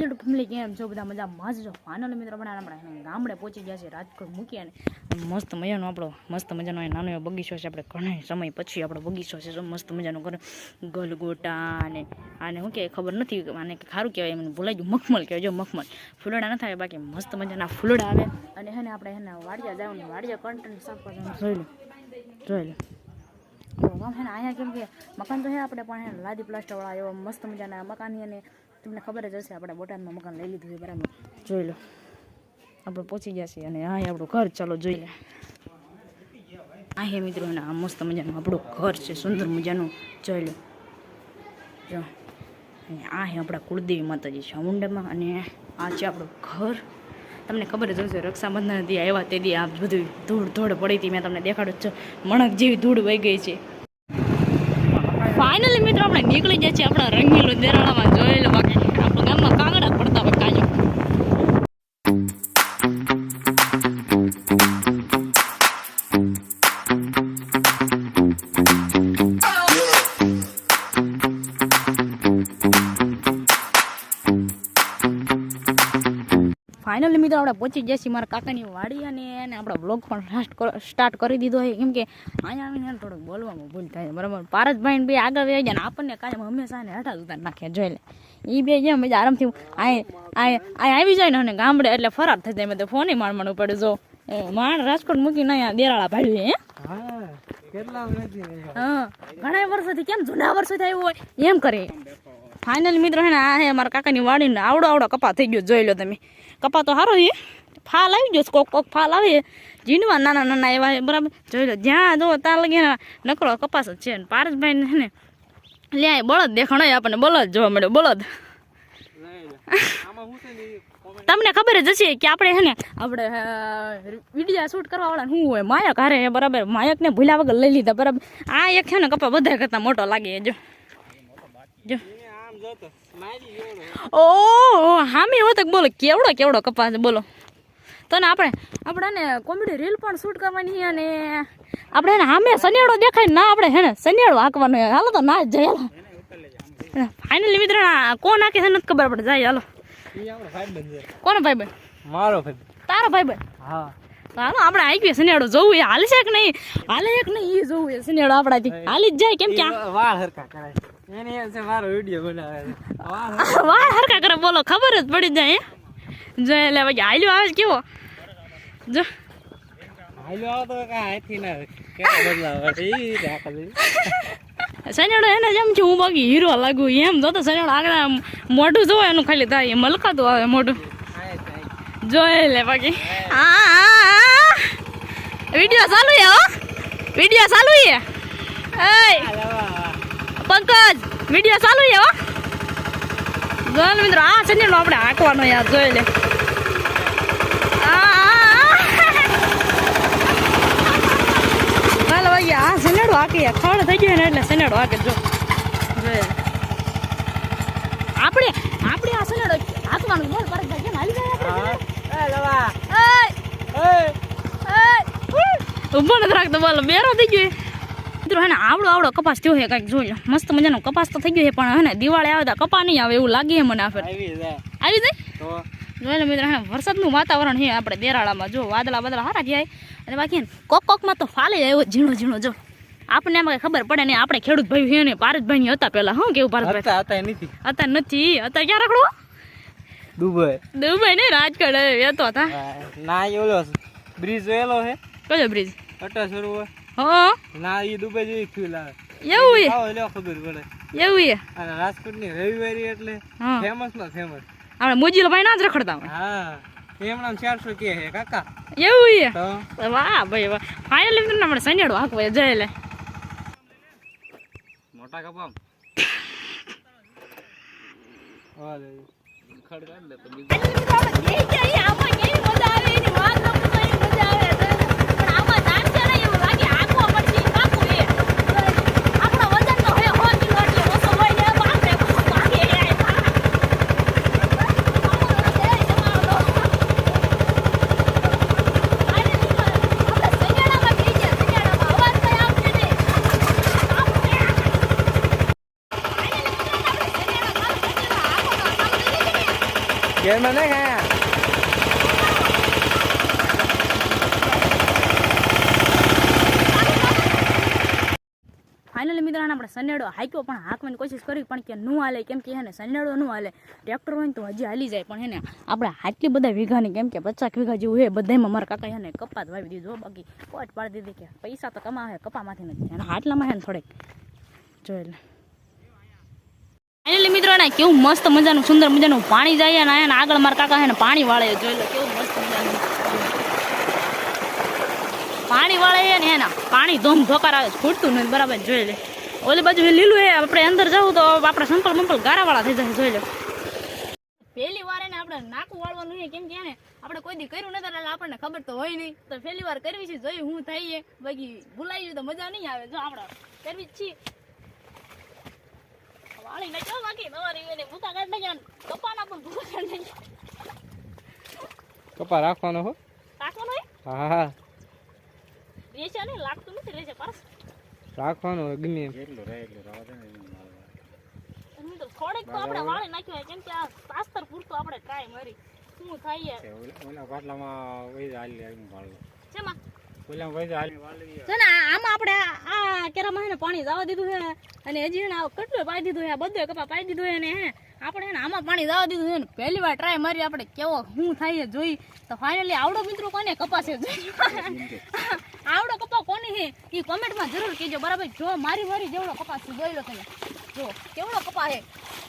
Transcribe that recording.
YouTube family કેમ છો બધા મજા મજ છો ફાઇનલ મિત્રો આપણે આપણે ગામડે પહોંચી ગયા છે, રાજકોટ મૂકી અને મસ્ત મજાનો આપણો, મસ્ત મજાનો નાનો એવો બગીચો છે, આપણે ઘણા સમય પછી આપણો બગીચો છે મસ્ત મજાનો ઘર, ગલગોટા અને, આને શું કહેવાય ખબર નથી, આને ખારું કહેવાય, એમને ભૂલાઈ ગયું, મખમલ કહેવાય, જો મખમલ. ફૂલડા ન થાય બાકી મસ્ત મજાના ફૂલડા આવે. અને હે ને આપણે એને વાડિયા જવાનું વાડિયા કન્ટેન્ટ સાફ કરવાનું જોઈ લો જોઈ લો. અહીંયા કેમ કે મકાન તો છે આપણે, પણ હે લાદી પ્લાસ્ટરવાળા એવા મસ્ત મજાના મકાનની અને તમને ખબર જ હશે, આપણે બોટાદમાં મકાન લઈ લીધું છે બરાબર. જોઈ લો. આપણે પહોંચી ગયા છીએ અને આ આપણું ઘર, ચાલો જોઈ લે. આ હે મિત્રો અને આ મસ્ત મજાનું આપણું ઘર છે, સુંદર મજાનું. જોઈ લો. જો. અને આ હે આપણા કુળદેવી માતાજી ચામુંડામાં અને આ છે આપણું ઘર. તમને ખબર જ હશે, રક્ષાબંધન દી આવ્યા તે દી આ બધું ધૂળ ધૂળ પડી હતી. મેં તમને દેખાડ્યું છું. મણક જેવી ધૂળ વહી ગઈ છે. ફાઇનલી મિત્રો, આપણે નીકળી જાય છે આપણા રંગીલો દેરાળામાં જોયેલો ફાઇનલી મિત્રો આપણે પહોંચી જઈએ છીએ મારા કાકાની વાડી અને એને આપણે બ્લોગ પણ સ્ટાર્ટ કરી દીધો છે. કેમ કે અહીંયા આવીને થોડુંક બોલવામાં ભૂલ થાય બરાબર? પારસભાઈ બે આગળ વહી જાય ને આપણને કાંઈ હંમેશા એને હેઠા ઉતાર નાખ્યા જોઈ લે. એ બે જેમ મજા આરામથી આ આવી જાય ને અને ગામડે એટલે ફરાર થઈ જાય. મેં તો ફોને માણવાનું પડે. જો માણ રાજકોટ મૂકીને અહીંયા દેરાળા ભાડ્યું હે? હા હા ઘણા વર્ષોથી કેમ જૂના વર્ષોથી આવ્યું હોય? એમ કરે. ફાઇનલ મિત્રો હે ને, આ હે મારા કાકાની વાડીને આવડો આવડો કપા થઈ ગયો, જોઈ લો તમે. કપા તો સારો છે. ફાલ આવી ગયો કોક કોક ફાલ આવે. જીંડવા નાના નાના એવા બરાબર. જોઈ લો, જ્યાં જો ત્યાં લગી નકરો કપાસ જ છે ને. પારસભાઈ ને લે આ બળદ દેખાણો આપણને, બળદ જોવા મળ્યો, બળદ. ને તમને ખબર જ હશે કે આપણે હે ને, આપણે વિડીયા શૂટ કરવા વાળા શું હોય, માયક હારે બરાબર બરાબર. માયકને ભૂલ્યા વગર લઈ લીધા, બરાબર. આ એક છે ને, કપા બધા કરતા મોટો લાગે જો. જો. એને ઓ હામી હોત બોલો કેવડો કેવડો કપાસ બોલો. તો ને આપણે આપણે ને કોમેડી રીલ પણ શૂટ કરવાની અને આપણે ને સામે સનેડો દેખાય ના આપણે હેને સનેડો હાંકવાનો હાલો તો ના જ જાય હાલો. ફાઇનલી મિત્ર કોણ નાખે છે નથી ખબર પડે. જાય હાલો. કોનો ભાઈ ભાઈ મારો ભાઈ તારો ભાઈ ભાઈ હા. હાલો આપણે આવી ગયો સનેડો જોવું એ. હાલશે કે નહીં? હાલે એક નહીં એ જોવું એ. સનેડો આપણાથી. હાલી જ જાય કેમ કે વાળ હરકા કરાય એને મારો વિડિયો બનાવે. છે વાળ આ વાળ હરકા કરે બોલો ખબર જ પડી જાય? જો એટલે પછી હાલ્યો આવે કેવો? જો. હાલો આવો તો કા હાથી ના કેવા બદલાવ ઈ રાખા સનેડો એને જેમ છે હું બાકી હીરો લાગુ એમ જો તો સનેડો આગળ મોઢું જોવે એનું ખાલી થાય એ મલકાતું આવે મોઢું. જોઈ લે બાકી. વીડિયો ચાલુ હે હો. વીડિયો ચાલુ હે પંકજ વીડિયો ચાલુ છે હો જો ને મિત્રો આ સનેડો આપણે હાંકવાનો યાર જોઈ લે. હાલ ભાઈ આ સનેડો હાકી ખડ થઈ ગયો ને એટલે સનેડો હાકે જો જોઈએ. આપણે આપણે આ સનેડો હાકવાનું બોલ પર ભાઈ કેમ હાલી જાય આપણે? એ લવા એય, એ એય, નથી રાખતો બોલો બેરો થઈ ગયો મિત્રો હે ને આવડો આવડો કપાસ થયો છે કાંઈક જોઈ મસ્ત મજાનો કપાસ તો થઈ ગયો છે પણ હે ને દિવાળી આવે તો કપા નહીં આવે એવું લાગે મને આ આવી જાય. જોઈ મિત્રો હે વરસાદનું વાતાવરણ છે આપણે દેરાળામાં. જો વાદળા વાદળા હારા જાય અને બાકી હે ને કોક કોકમાં તો ફાલે આવ્યો ઝીણો ઝીણો જો. આપણને એમાં કઈ ખબર પડે ને આપણે ખેડૂત ભાઈ છે ને પારસભાઈ હતા પેલા શું કેવું પારસભાઈ? હતા હતા નથી. અત્યારે ક્યાં રખડો? દુબઈ. દુબઈ ને રાજકોટ એ તો હતા. ના ઈ બ્રિજ જોયેલો છે. કયો બ્રિજ? અટા શરૂ હોય હા? ના ઈ દુબઈ જેવી ફીલ આવે. એવું એ? આવો લ્યો ખબર પડે. એવું એ? અને રાજકોટની રવિવારી એટલે ફેમસમાં ફેમસ આપણે મોજીલો ભાઈ ના જ રખડતા હોય. હા એમના ચારસો કે હે કાકા. એવું એ? વાહ ભાઈ વાહ. ફાઇનલી મિત્રો આપણે સનેડો હાકવા જઈ લે. મોટા કપામ. ખડ લે તો ફાઇનલી ઘેરમાં નહીં ખાયા ફાઇનલી મિત્રો, આને આપણે સનેડો હાક્યો પણ હાંકવાની કોશિશ કરી, પણ કે નું હાલે, કેમ કે એને સનેડો નું હાલે. ટ્રેક્ટર હોય તો હજી હાલી જાય, પણ એને આપણે આટલી બધા વીઘાની, કેમ કે પચાસ વીઘા જેવું હે બધામાં મારા કાકા એને કપાત વાવી દીધો બાકી કોટ પાડી દીધી કે પૈસા તો કમાવે, કપામાંથી નથી. અને હાટલામાં હે ને થોડેક. જોઈ લે. ફાઇનલી મિત્રો ને કેવું મસ્ત મજાનું, સુંદર મજાનું પાણી જાય ને આયા આગળ મારા કાકા ને પાણી વાળે જોઈ લો કેવું મસ્ત મજાનું. પાણી વાળે ને એના, પાણી ધોમ ધોકાર આવે ફૂટતું નથી, બરાબર, જોઈ લે. ઓલી બાજુ લીલું હે આપણે અંદર જવું તો આપણે સંપલ મંપલ ગારાવાળા થઈ જશે જોઈ લે. પહેલી વાર એને આપણે નાકું વાળવાનું છે, કેમ કે એને આપણે કોઈ દી કર્યું નથી આપણને ખબર તો હોય નહીં. તો પહેલી વાર કરવી છે જોઈ હું થઈએ બાકી ભૂલાઈ ગયું તો મજા નહીં આવે. જો આપણે કરવી જ છીએ. વાળી નાખ્યો બાકી તમારી એને ભૂકા કાઢી નાખ્યા કપાના પણ ભૂકા કાઢી નાખ્યા. કપા રાખવાનો હો? રાખવાનો હોય? હા હા રેશે નહીં લાગતું નથી રેશે પાસ. રાખવાનો ગમે એમ. હું તો થોડીક તો આપણે વાળી નાખ્યું હોય કેમ કે આ પાસ્તર પૂરતું આપણે ટ્રાય મારી. શું થાય ઓલા પાટલામાં વહી હાલી આવીને ભાળો છે ને આ- આમાં પાણી જવા દીધું છે અને હજી હે કેટલું પાઈ દીધું છે બધું કપા પાઈ દીધું છે ને આપણે આમાં પાણી જવા દીધું છે પહેલી વાર ટ્રાય મારી આપણે કેવો શું થાય જોઈ. તો ફાઇનલી આવડો મિત્રો કોને કપાસે છે આવડો કપા કોની છે? એ કોમેન્ટમાં જરૂર કહેજો. બરાબર? જો મારી મારી જેવડો કપાસ છે, જોઈ લો તમે. જો, કેવડો કપા હે